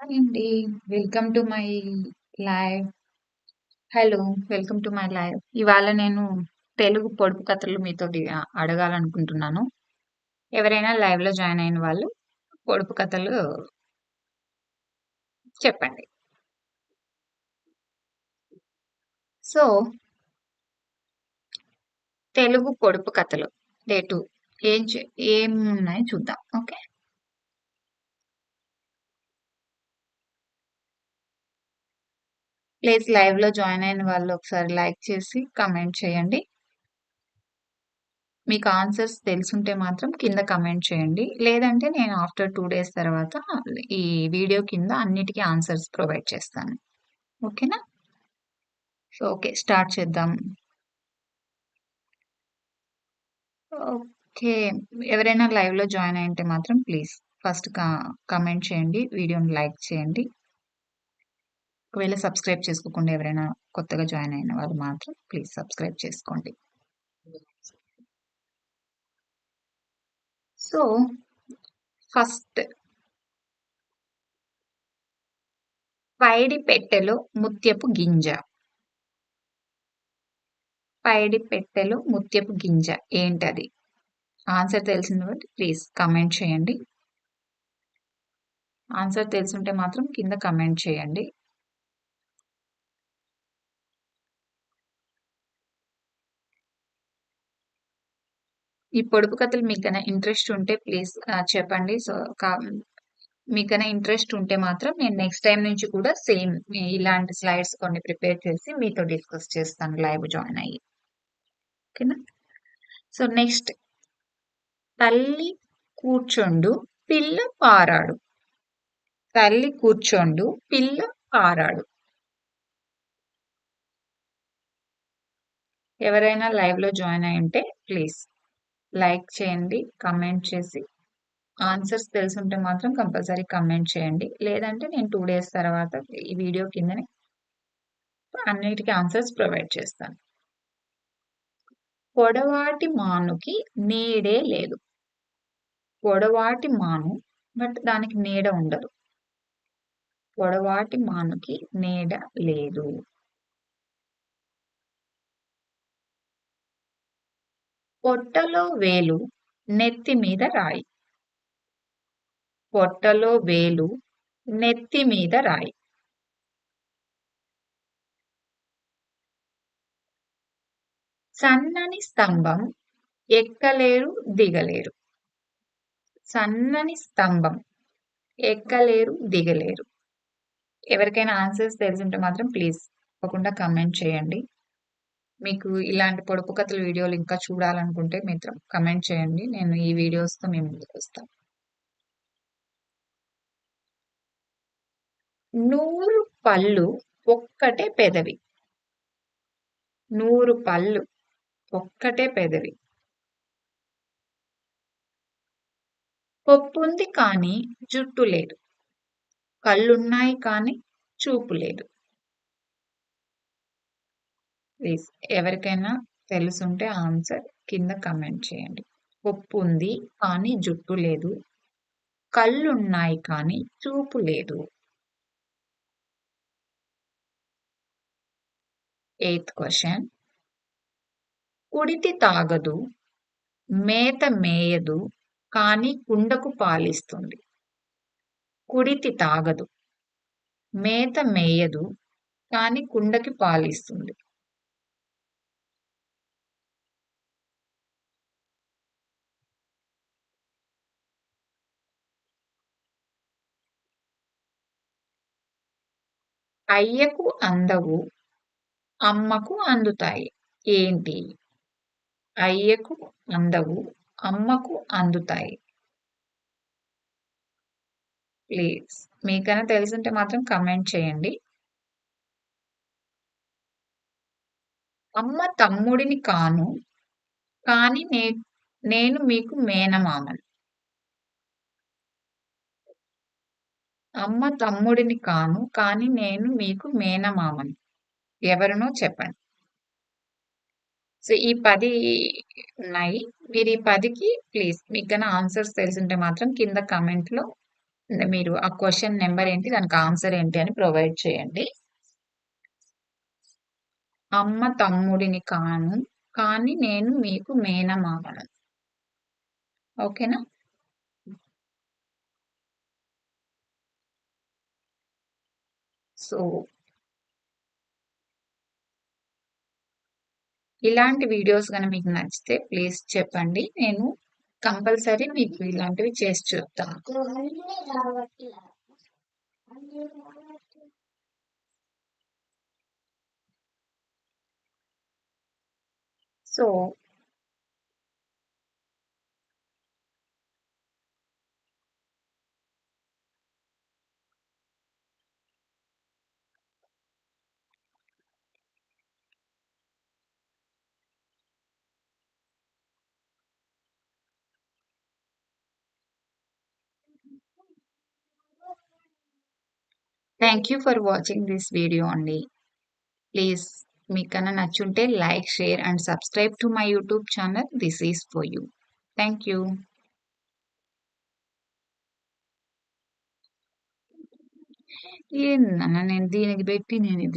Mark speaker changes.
Speaker 1: Hi అండి. Welcome to my live. Hello! Welcome to my live. ఇవాళ నేను తెలుగు పొడుపు కథలు మీతోటి అడగాలనుకుంటున్నాను. ఎవరైనా లైవ్‌లో జాయిన్ అయిన వాళ్ళు పొడుపు కథలు చెప్పండి. సో తెలుగు పొడుపు కథలు డే 2 ఏం చే ఏమున్నాయో చూద్దాం. ఓకే. ప్లీజ్ లైవ్‌లో జాయిన్ అయిన వాళ్ళు ఒకసారి లైక్ చేసి కమెంట్ చేయండి. మీకు ఆన్సర్స్ తెలుసుంటే మాత్రం కింద కమెంట్ చేయండి. లేదంటే నేను ఆఫ్టర్ టూ డేస్ తర్వాత ఈ వీడియో కింద అన్నిటికీ ఆన్సర్స్ ప్రొవైడ్ చేస్తాను. ఓకేనా? So okay. స్టార్ట్ చేద్దాం. ఓకే. ఎవరైనా లైవ్‌లో జాయిన్ అయ్యుంటే మాత్రం ప్లీజ్ ఫస్ట్ కా చేయండి. వీడియోని లైక్ చేయండి. ఒకవేళ సబ్స్క్రైబ్ చేసుకోకుండా ఎవరైనా కొత్తగా జాయిన్ అయిన వాళ్ళు మాత్రం ప్లీజ్ సబ్స్క్రైబ్ చేసుకోండి. సో ఫస్ట్ పైడి పెట్టెలో ముత్యపు గింజ. పైడి పెట్టెలో ముత్యపు గింజ ఏంటది? ఆన్సర్ తెలిసిన వాళ్ళు ప్లీజ్ కమెంట్ చేయండి. ఆన్సర్ తెలిసుంటే మాత్రం కింద కమెంట్ చేయండి. ఈ పొడుపు కథలు మీకైనా ఇంట్రెస్ట్ ఉంటే ప్లీజ్ చెప్పండి. సో మీకైనా ఇంట్రెస్ట్ ఉంటే మాత్రం నేను నెక్స్ట్ టైం నుంచి కూడా సేమ్ ఇలాంటి స్లైడ్స్ కొన్ని ప్రిపేర్ చేసి మీతో డిస్కస్ చేస్తాను లైవ్ జాయిన్ అయ్యి. ఓకేనా? సో నెక్స్ట్ తల్లి కూర్చోండు పిల్ల పారాడు. తల్లి కూర్చోండు పిల్ల పారాడు. ఎవరైనా లైవ్‌లో జాయిన్ అయ్యుంటే ప్లీజ్ లైక్ చేయండి. కమెంట్ చేసి ఆన్సర్స్ తెలుసుంటే మాత్రం కంపల్సరీ కమెంట్ చేయండి. లేదంటే నేను టూ డేస్ తర్వాత ఈ వీడియో కిందనే అన్నిటికీ ఆన్సర్స్ ప్రొవైడ్ చేస్తాను. పొడవాటి మానుకి నీడే లేదు. పొడవాటి మాను బట్ దానికి నీడ ఉండదు. పొడవాటి మానుకి నీడ లేదు. పొట్టలో వేలు నెత్తి మీద రాయి. పొట్టలో వేలు నెత్తి మీద రాయి. సన్నని స్తంభం ఎక్కలేరు దిగలేరు. సన్నని స్తంభం ఎక్కలేరు దిగలేరు. ఎవరికైనా ఆన్సర్స్ తెలిసుంటే మాత్రం ప్లీజ్ తప్పకుండా కమెంట్ చేయండి. మీకు ఇలాంటి పొడుపు కథల వీడియోలు ఇంకా చూడాలనుకుంటే మిత్రం కమెంట్ చేయండి. నేను ఈ వీడియోస్‌తో మేము ముందుకు వస్తాను నూరు పళ్ళు ఒక్కటే పెదవి. నూరు పళ్ళు ఒక్కటే పెదవి. పప్పుంది కానీ జుట్టు లేదు. కళ్ళున్నాయి కానీ చూపు లేదు. ప్లీజ్ ఎవరికైనా తెలుసుంటే ఆన్సర్ కింద కమెంట్ చేయండి. కొప్పుంది కానీ జుట్టు లేదు. కళ్ళున్నాయి కానీ చూపు లేదు. ఎయిత్ క్వశ్చన్ కుడితి తాగదు. మేత మేయదు కానీ కుండకు పాలిస్తుంది. కుడితి తాగదు. మేత మేయదు కానీ కుండకి పాలిస్తుంది. అయ్యకు అందవు. అమ్మకు అందుతాయి. ఏంటి? అయ్యకు అందవు. అమ్మకు అందుతాయి. ప్లీజ్ మీకైనా తెలిసింటే మాత్రం కమెంట్ చేయండి. అమ్మ తమ్ముడిని కాను. కానీ నే నేను మీకు మేనమామను. అమ్మ తమ్ముడిని కాను. కానీ నేను మీకు మేనమామని ఎవరినో చెప్పండి. సో ఈ పది ఉన్నాయి. మీరు ఈ 10కి ప్లీజ్ మీకైనా ఆన్సర్స్ తెలిసుంటే మాత్రం కింద కామెంట్‌లో మీరు ఆ క్వశ్చన్ నెంబర్ ఏంటి? దానికి ఆన్సర్ ఏంటి అని ప్రొవైడ్ చేయండి. అమ్మ తమ్ముడిని కాను. కానీ నేను మీకు మేనమామను. ఓకేనా? సో ఇలాంటి వీడియోస్ కానీ మీకు నచ్చితే ప్లీజ్ చెప్పండి. నేను కంపల్సరీ మీకు ఇలాంటివి చేసి చూద్దాం so thank you for watching this video అండి. ప్లీజ్ మీకన్నా నచ్చుంటే like, share and subscribe to my YouTube channel. This is for you. Thank you. ఏందన్న నేను దీనికి పెట్టి నేనిది